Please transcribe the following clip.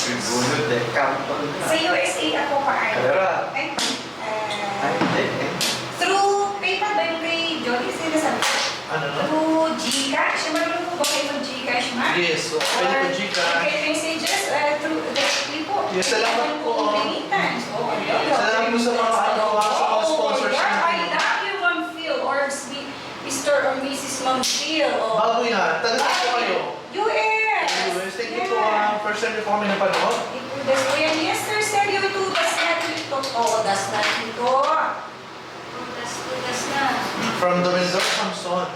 Bunod eh, kampal. Sa USA ako pa ay. Kalera. Uh, eh. Through PayPal ba yung kay Jolly? Sinasabi ko? Ano na? Through Gcash. Marunong po ba kayo mag Gcash, ma? Yes, so pwede ko Gcash. Okay, messages uh, through directly po. Yes, salamat po. Pingitan. So, oh, Salamat po sa mga ano, mga sponsors. Oh, oh, I love you, Ma'am Phil, or Mr. or Mrs. Ma'am Phil. Bago yan, talaga po kayo first time niyo po kami napanood. Ko yan. Yes, sir, sir. Yung itudas natin ito. Oo, das natin ito. Tudas, tudas na. From the Mendoza Samson.